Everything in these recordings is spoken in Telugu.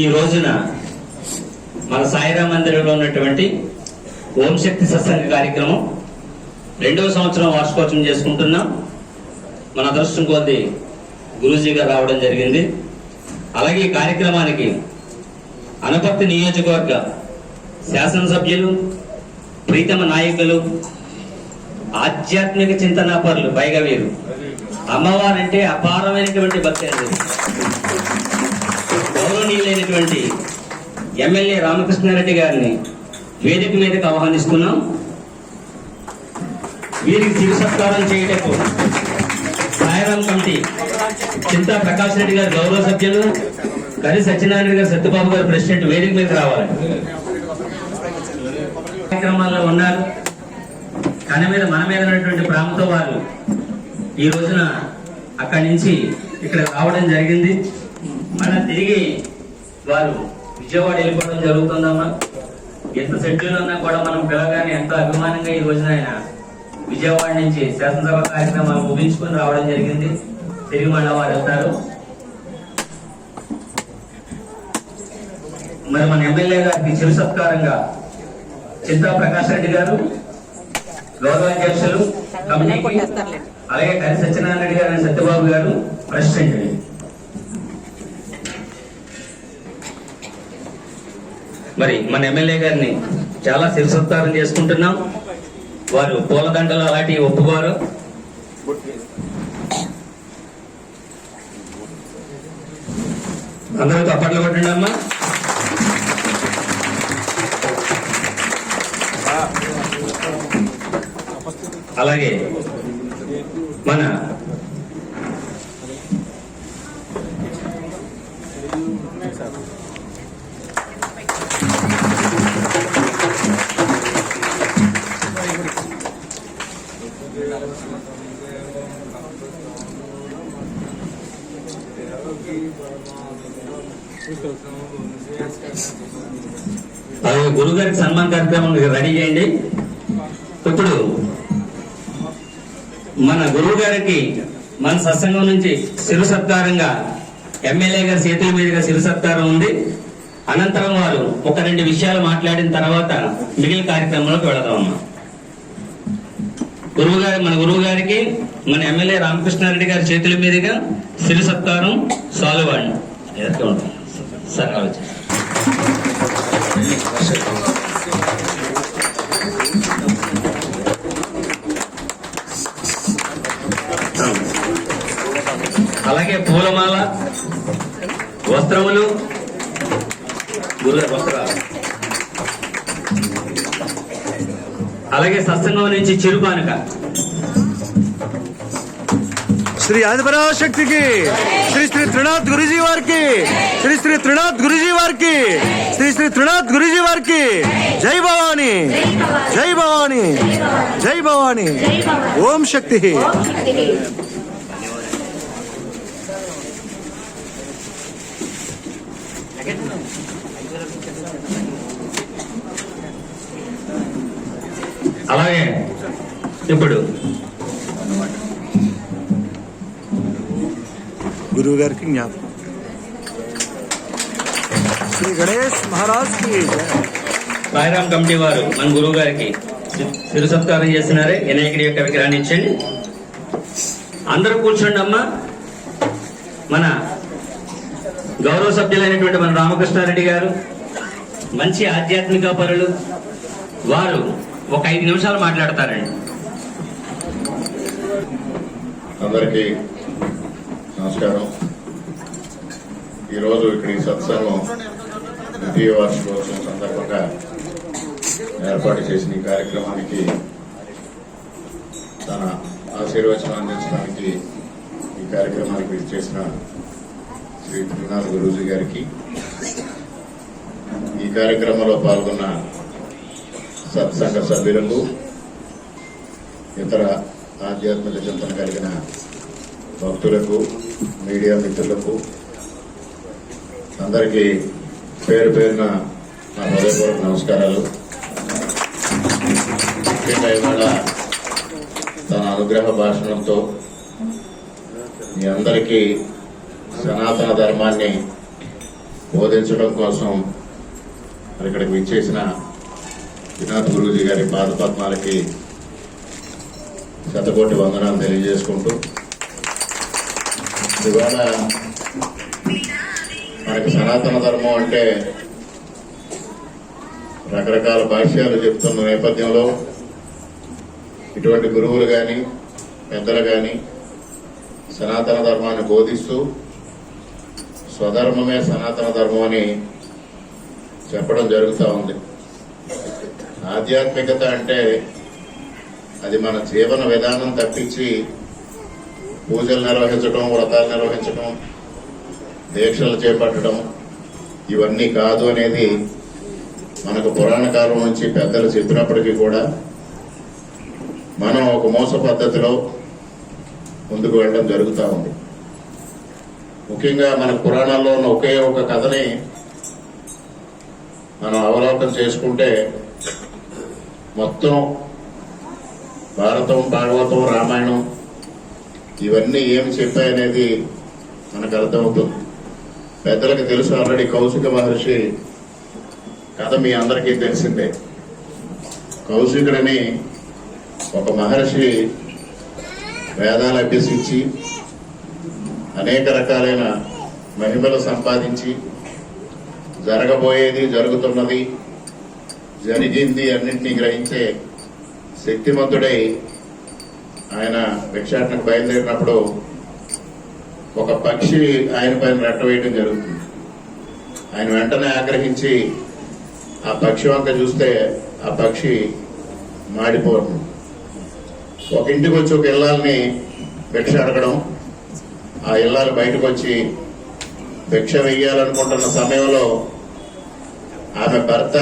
ఈ రోజున మన సాయిరా మందిరంలో ఉన్నటువంటి ఓం శక్తి సత్సంగ కార్యక్రమం రెండవ సంవత్సరం వార్షికోత్సవం చేసుకుంటున్నాం. మన అదృష్టం కొద్ది గురూజీగా రావడం జరిగింది. అలాగే ఈ కార్యక్రమానికి అనపర్తి నియోజకవర్గ శాసనసభ్యులు ప్రీతమ నాయకులు ఆధ్యాత్మిక చింతనాపరులు పైగా వీరు. అమ్మవారంటే అపారమైనటువంటి భక్తి అండి. గౌరవనీయులైనటువంటి ఎమ్మెల్యే రామకృష్ణారెడ్డి గారిని వేదిక మీదకి ఆహ్వానిస్తున్నాం. వీరికి శివ సత్కారం చేయటకు సాయరాం కమిటీ చింతా ప్రకాష్ రెడ్డి గారు గౌరవ సభ్యులు కరి సత్యనారాయణ గారు సత్యబాబు గారు ప్రెసిడెంట్ వేదిక మీద రావాలి. కార్యక్రమాల్లో ఉన్నారు. కన మీద మన మీద ఉన్నటువంటి ప్రేమతో వారు ఈ రోజున అక్కడి నుంచి ఇక్కడ రావడం జరిగింది. మళ్ళీ తిరిగి వారు విజయవాడ వెళ్ళిపోవడం జరుగుతుందమ్మా ఎంత షెడ్యూల్ ఉన్నా కూడా మనం పిలవగానే ఎంతో అభిమానంగా ఈ రోజున ఆయన విజయవాడ నుంచి శాసనసభ కార్యక్రమాలు ముగించుకొని రావడం జరిగింది. తిరిగి మళ్ళీ వారు వెళ్తారు మరి మన ఎమ్మెల్యే గారికి చిరు సత్కారంగా చింతా ప్రకాష్ రెడ్డి గారు గౌరవ అధ్యక్షులు కమిటీకి అలాగే కరి సత్యనారాయణ రెడ్డి గారు సత్యబాబు గారు ప్రెసిడెంట్. మరి మన ఎమ్మెల్యే గారిని చాలా శిరసత్కారం చేసుకుంటున్నాం. వారు పూలదండలు అలాంటివి ఒప్పుకోరు. అందరూ తప్పట్లు కొట్టండి అమ్మా. అలాగే మన గురువు గారికి సన్మాన కార్యక్రమం రెడీ చేయండి. ఇప్పుడు మన గురువు గారికి మన సత్సంగం నుంచి శిరు సత్కారంగా ఎమ్మెల్యే గారి చేతుల మీదుగా శిరు సత్కారం ఉంది. అనంతరం వారు ఒక రెండు విషయాలు మాట్లాడిన తర్వాత మిగిలిన కార్యక్రమంలోకి వెళదామమ్మా. గురువు గారి మన గురువు గారికి మన ఎమ్మెల్యే రామకృష్ణారెడ్డి గారి చేతుల మీదుగా సిరి సత్కారం సాల్వాండి ఎదురుగా సార్ అలాగే పూలమాల వస్త్రములు గురుగారు అలాగే సత్సంగం నుంచి చిరుపానుక శ్రీ ఆదిపరాశక్తికి శ్రీ శ్రీ త్రినాథ్ గురుజీ వారికి శ్రీ శ్రీ త్రినాథ్ గురుజీ వారికి శ్రీ శ్రీ త్రినాథ్ గురుజీ వారికి జై భవాని జై భవాని జై భవాని. ఓం శక్తి. అలాగే. ఇప్పుడు. గురువు గారికి జ్ఞాపకం. శ్రీ గణేష్ మహారాజ్కి జై. సాయిరాం కమిటీ వారు మన గురువు గారికి శిరు సత్కారం చేస్తున్నారే. వినాయకుడి యొక్క విగ్రహాన్ని ఇచ్చండి అందరూ కూర్చోండి అమ్మా. మన గౌరవ సభ్యులైనటువంటి మన రామకృష్ణారెడ్డి గారు మంచి ఆధ్యాత్మిక పరులు వారు ఒక ఐదు నిమిషాలు మాట్లాడతారండి. అందరికీ నమస్కారం. ఈరోజు ఇక్కడ ఈ సత్సంగం ద్వితీయ వార్షికోత్సవం సందర్భంగా ఏర్పాటు చేసిన ఈ కార్యక్రమానికి తన ఆశీర్వచనం అందించడానికి ఈ కార్యక్రమానికి చేసిన శ్రీ త్రినాథ్ గురూజీ గారికి ఈ కార్యక్రమంలో పాల్గొన్న సత్సంగ సభ్యులకు ఇతర ఆధ్యాత్మిక చింతన కలిగిన భక్తులకు మీడియా మిత్రులకు అందరికీ పేరు పేరున నా హృదయపూర్వక నమస్కారాలు. ముఖ్యంగా ఇవాళ తన అనుగ్రహ భాషణంతో మీ అందరికీ సనాతన ధర్మాన్ని బోధించడం కోసం మరి ఇక్కడికి విచ్చేసిన శ్రీనాథ్ గురూజీ గారి పాదపద్మాలకి శతకోటి వందనాలు తెలియజేసుకుంటూ ఇవాళ మనకి సనాతన ధర్మం అంటే రకరకాల భాష్యాలు చెప్తున్న నేపథ్యంలో ఇటువంటి గురువులు కానీ పెద్దలు కానీ సనాతన ధర్మాన్ని బోధిస్తూ స్వధర్మమే సనాతన ధర్మం అని చెప్పడం జరుగుతూ ఉంది. ఆధ్యాత్మికత అంటే అది మన జీవన విధానం తప్పించి పూజలు నిర్వహించడం వ్రతాలు నిర్వహించడం దీక్షలు చేపట్టడం ఇవన్నీ కాదు అనేది మనకు పురాణ కాలం నుంచి పెద్దలు చెప్పినప్పటికీ కూడా మనం ఒక మోస పద్ధతిలో ముందుకు వెళ్ళడం జరుగుతూ ఉంది. ముఖ్యంగా మన పురాణాల్లో ఉన్న ఒకే ఒక కథని మనం అవలోకనం చేసుకుంటే మొత్తం భారతం భాగవతం రామాయణం ఇవన్నీ ఏమి చెప్పాయనేది మనకు అర్థమవుతుంది. పెద్దలకు తెలుసు ఆల్రెడీ కౌశిక మహర్షి కథ మీ అందరికీ తెలిసిందే. కౌశికుడని ఒక మహర్షి వేదాలు అభ్యసించి అనేక రకాలైన మహిమలు సంపాదించి జరగబోయేది జరుగుతున్నది జరిగింది అన్నింటినీ గ్రహించే శక్తిమంతుడై ఆయన భిక్షాటనకు బయలుదేరినప్పుడు ఒక పక్షి ఆయన పైన రెట్ట వేయడం జరుగుతుంది. ఆయన వెంటనే ఆగ్రహించి ఆ పక్షి వంక చూస్తే ఆ పక్షి మాడిపోతుంది ఒక ఇంటికి వచ్చి ఒక ఇల్లాలని భిక్ష అడగడం ఆ ఇల్లాలు బయటకు వచ్చి భిక్ష వెయ్యాలనుకుంటున్న సమయంలో ఆమె భర్త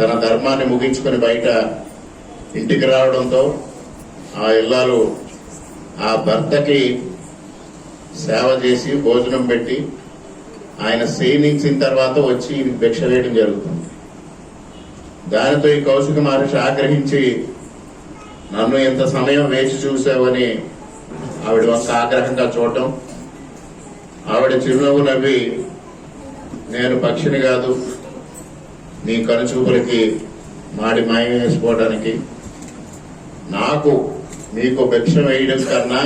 తన ధర్మాన్ని ముగించుకొని బయట ఇంటికి రావడంతో ఆ ఇల్లాలు ఆ భర్తకి సేవ చేసి భోజనం పెట్టి ఆయన క్షీణించిన తర్వాత వచ్చి భిక్ష వేయడం జరుగుతుంది. దానితో ఈ కౌశిక మహర్షి ఆగ్రహించి నన్ను ఎంత సమయం వేచి చూసావని ఆవిడ ఒక ఆగ్రహంగా చూడటం. ఆవిడ చిరునవ్వు నవ్వి నేను పక్షిని కాదు నీ కనుచూపులకి మాడి మాయం వేసుకోవడానికి నాకు మీకు భిక్ష వేయడం కన్నా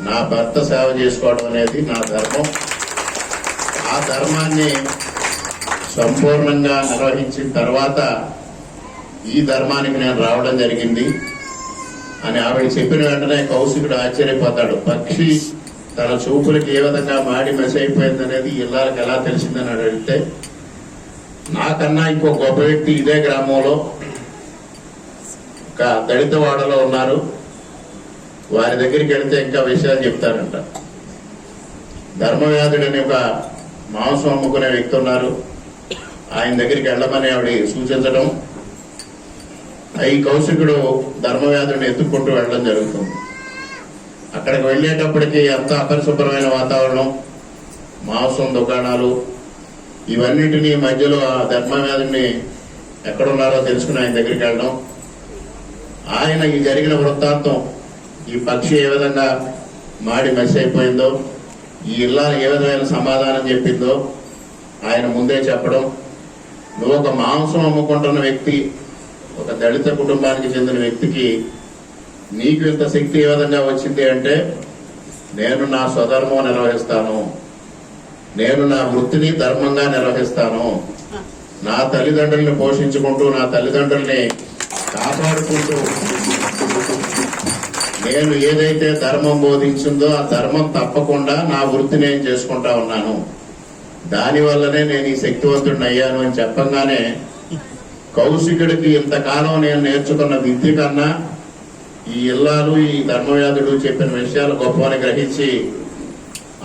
నా భర్త సేవ చేసుకోవడం అనేది నా ధర్మం. ఆ ధర్మాన్ని సంపూర్ణంగా నిర్వహించిన తర్వాత ఈ ధర్మానికి నేను రావడం జరిగింది. అని ఆవిడ చెప్పిన వెంటనే కౌశికుడు ఆశ్చర్యపోతాడు. పక్షి తన చూపులకి ఏ విధంగా మాడి మెస్ అయిపోయిందనేది ఇళ్ళకి ఎలా తెలిసిందని అడిగితే నాకన్నా ఇంకో గొప్ప వ్యక్తి ఇదే గ్రామంలో ఒక దళిత వాడలో ఉన్నారు. వారి దగ్గరికి వెళితే ఇంకా విషయాలు చెప్తారంట. ధర్మవ్యాధుడని ఒక మాంసం అమ్ముకునే వ్యక్తి ఉన్నారు. ఆయన దగ్గరికి వెళ్ళమని ఆవిడ సూచించడం ఈ కౌశికుడు ధర్మవ్యాధుడిని ఎత్తుక్కుంటూ వెళ్ళడం జరుగుతుంది. అక్కడికి వెళ్ళేటప్పటికి అంత అపరిశుభ్రమైన వాతావరణం. మాంసం దుకాణాలు ఇవన్నిటినీ మధ్యలో ఆ ధర్మవ్యాధుడిని ఎక్కడున్నారో తెలుసుకుని ఆయన దగ్గరికి వెళ్ళడం. ఆయన ఈ జరిగిన వృత్తాంతం ఈ పక్షి ఏ విధంగా మాడి మెస్ అయిపోయిందో ఈ ఇల్లాలు ఏ విధమైన సమాధానం చెప్పిందో ఆయన ముందే చెప్పడం. నువ్వు ఒక మాంసం అమ్ముకుంటున్న వ్యక్తి ఒక దళిత కుటుంబానికి చెందిన వ్యక్తికి నీకు ఇంత శక్తి ఏ విధంగా వచ్చింది అంటే నేను నా స్వధర్మం నిర్వహిస్తాను. నేను నా వృత్తిని ధర్మంగా నిర్వహిస్తాను. నా తల్లిదండ్రుల్ని పోషించుకుంటూ నా తల్లిదండ్రుల్ని కాపాడుకుంటూ నేను ఏదైతే ధర్మం బోధించిందో ఆ ధర్మం తప్పకుండా నా వృత్తి నేను చేసుకుంటా ఉన్నాను. దాని వల్లనే నేను ఈ శక్తివంతుడిని అయ్యాను అని చెప్పంగానే కౌశికుడికి ఇంతకాలం నేను నేర్చుకున్న విద్య కన్నా ఈ ఇల్లాలు ఈ ధర్మవ్యాధుడు చెప్పిన విషయాలు గొప్పని గ్రహించి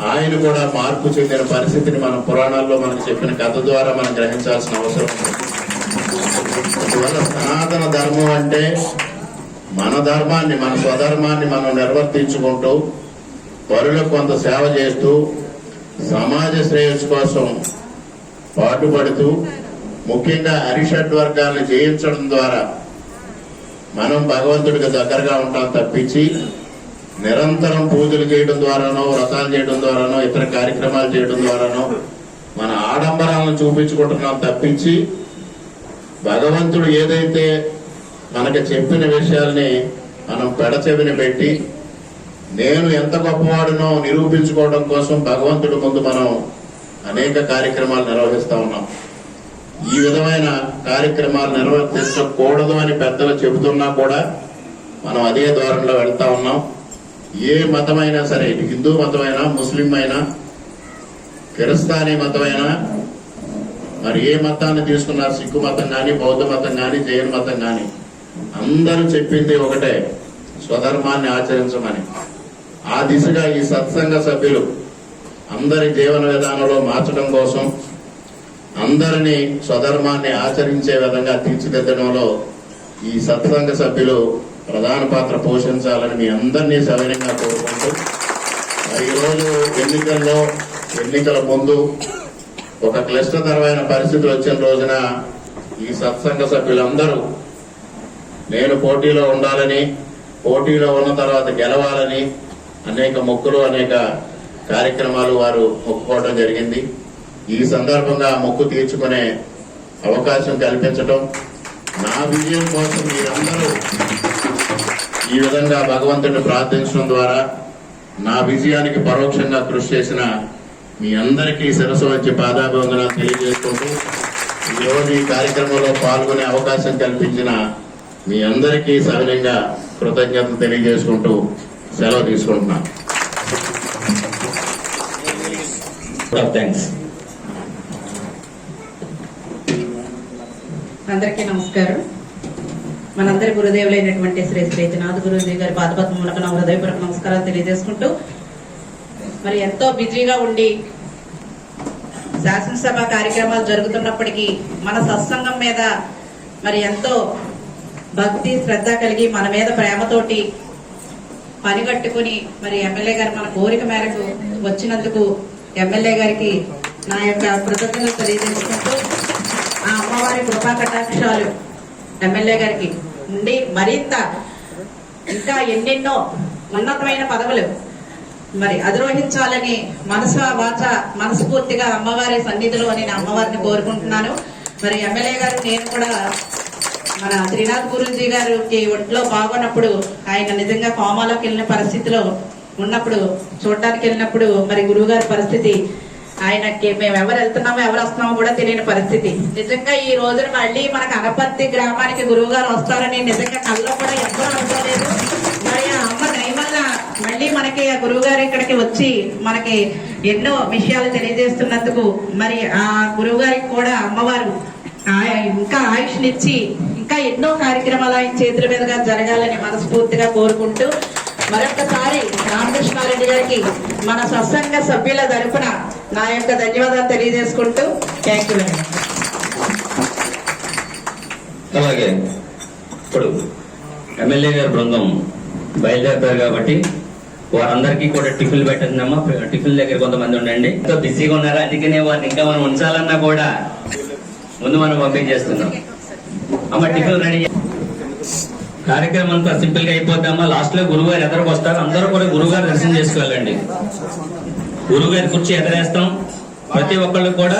ఆయన కూడా మార్పు చెందిన పరిస్థితిని మన పురాణాల్లో మనకు చెప్పిన కథ ద్వారా మనం గ్రహించాల్సిన అవసరం ఉంది. అందువల్ల సనాతన ధర్మం అంటే మన ధర్మాన్ని మన స్వధర్మాన్ని మనం నిర్వర్తించుకుంటూ పరులకు కొంత సేవ చేస్తూ సమాజ శ్రేయస్సు కోసం పాటుపడుతూ ముఖ్యంగా అరిషడ్ వర్గాలను జయించడం ద్వారా మనం భగవంతుడికి దగ్గరగా ఉంటాం తప్పించి నిరంతరం పూజలు చేయడం ద్వారానో వ్రతాలు చేయడం ద్వారానో ఇతర కార్యక్రమాలు చేయడం ద్వారానో మన ఆడంబరాలను చూపించుకుంటున్నాం తప్పించి భగవంతుడు ఏదైతే మనకి చెప్పిన విషయాల్ని మనం పెడచెవిని పెట్టి నేను ఎంత గొప్పవాడునో నిరూపించుకోవడం కోసం భగవంతుడి ముందు మనం అనేక కార్యక్రమాలు నిర్వహిస్తూ ఉన్నాం. ఈ విధమైన కార్యక్రమాలు నిర్వర్తించకూడదు అని పెద్దలు చెబుతున్నా కూడా మనం అదే ద్వారంలో వెళ్తా ఉన్నాం. ఏ మతమైనా సరే ఇటు హిందూ మతమైనా ముస్లిం అయినా క్రిస్తానీ మతమైనా మరి ఏ మతాన్ని తీసుకున్నా సిక్కు మతం కానీ బౌద్ధ మతం కానీ జైన మతం కానీ అందరూ చెప్పింది ఒకటే స్వధర్మాన్ని ఆచరించమని. ఆ దిశగా ఈ సత్సంగ సభ్యులు అందరి జీవన విధానంలో మార్చడం కోసం అందరినీ స్వధర్మాన్ని ఆచరించే విధంగా తీర్చిదిద్దడంలో ఈ సత్సంగ సభ్యులు ప్రధాన పాత్ర పోషించాలని మీ అందరినీ సవినంగా కోరుకుంటూ ఈరోజు ఎన్నికల్లో ఎన్నికల ముందు ఒక క్లిష్టతరమైన పరిస్థితులు వచ్చిన రోజున ఈ సత్సంగ సభ్యులందరూ నేను పోటీలో ఉండాలని పోటీలో ఉన్న తర్వాత గెలవాలని అనేక మొక్కులు అనేక కార్యక్రమాలు వారు మొక్కుకోవడం జరిగింది. ఈ సందర్భంగా మొక్కు తీర్చుకునే అవకాశం కల్పించడం నా విజయం కోసం మీరందరూ ఈ విధంగా భగవంతుడిని ప్రార్థించడం ద్వారా నా విజయానికి పరోక్షంగా కృషి చేసిన మీ అందరికీ శిరసు వచ్చి పాదాభివందనాలు తెలియజేసుకుంటూ ఈరోజు ఈ కార్యక్రమంలో పాల్గొనే అవకాశం కల్పించిన మీ అందరికీ సవినంగా కృతజ్ఞతలు తెలియజేసుకుంటూ సెలవు తీసుకుంటున్నాను. థ్యాంక్స్ అందరికీ నమస్కారం. మనందరి గురుదేవులైనటువంటి శ్రీ శ్రీనాథ్ గురుదేవి గారి పాదపద్మములకు నా హృదయపూర్వక నమస్కారాలు తెలియజేసుకుంటూ మరి ఎంతో బిజీగా ఉండి శాసనసభ కార్యక్రమాలు జరుగుతున్నప్పటికీ మన సత్సంగం మీద మరి ఎంతో భక్తి శ్రద్ధ కలిగి మన మీద ప్రేమతోటి పని కట్టుకుని మరి ఎమ్మెల్యే గారు మన కోరిక మేరకు వచ్చినందుకు ఎమ్మెల్యే గారికి నా యొక్క కృతజ్ఞతలు తెలియజేసుకుంటూ ఆ అమ్మవారి కృపా కటాక్షాలు ఎమ్మెల్యే గారికి ఉండి మరింత ఇంకా ఎన్నెన్నో ఉన్నతమైన పదవులు మరి అధిరోహించాలని మనసు వాచ మనస్ఫూర్తిగా అమ్మవారి సన్నిధిలో నేను అమ్మవారిని కోరుకుంటున్నాను. మరి ఎమ్మెల్యే గారు నేను కూడా మన శ్రీనాథ్ గురూజీ గారికి ఒంట్లో బాగున్నప్పుడు ఆయన నిజంగా కోమాలోకి వెళ్ళిన పరిస్థితిలో ఉన్నప్పుడు చూడడానికి వెళ్ళినప్పుడు మరి గురువు గారి పరిస్థితి ఆయనకి మేము ఎవరు వెళ్తున్నామో ఎవరు వస్తున్నామో కూడా తెలియని పరిస్థితి. నిజంగా ఈ రోజున మళ్ళీ మనకు అనపత్తి గ్రామానికి గురువు గారు వస్తారని నిజంగా కల్లో కూడా ఎవ్వరూ అనుకోలేదు. మరి ఆ అమ్మ దయవల్ల మళ్ళీ మనకి ఆ గురువు గారు ఇక్కడికి వచ్చి మనకి ఎన్నో విషయాలు తెలియజేస్తున్నందుకు మరి ఆ గురువు గారికి కూడా అమ్మవారు ఇంకా ఆయుష్నిచ్చి ఇంకా ఎన్నో కార్యక్రమాలు ఆయన చేతుల మీదుగా జరగాలని మనస్ఫూర్తిగా కోరుకుంటూ మరొకసారి రామకృష్ణారెడ్డి గారికి మన సత్సంగ సభ్యుల తరఫున నా యొక్క ధన్యవాదాలు తెలియజేసుకుంటూ థ్యాంక్ యూ అలాగే ఇప్పుడు ఎమ్మెల్యే గారి బృందం బయలుదేరుతారు కాబట్టి వారందరికీ కూడా టిఫిన్ పెట్టిందమ్మా టిఫిన్ దగ్గర కొంతమంది ఉండండి. ఎంతో బిజీగా ఉన్నారు అందుకనే వారిని ఇంకా మనం ఉంచాలన్నా కూడా ముందు మనం పంపించేస్తున్నాం. అమ్మ టిఫిన్ రెడీ కార్యక్రమం అంతా సింపుల్గా అయిపోద్దామా? లాస్ట్లో గురువు గారు ఎదరకు వస్తారు? అందరూ కూడా గురువు గారు దర్శనం చేసుకోవాలండి. గురువు గారి కుర్చీ ఎదరేస్తాం. ప్రతి ఒక్కళ్ళు కూడా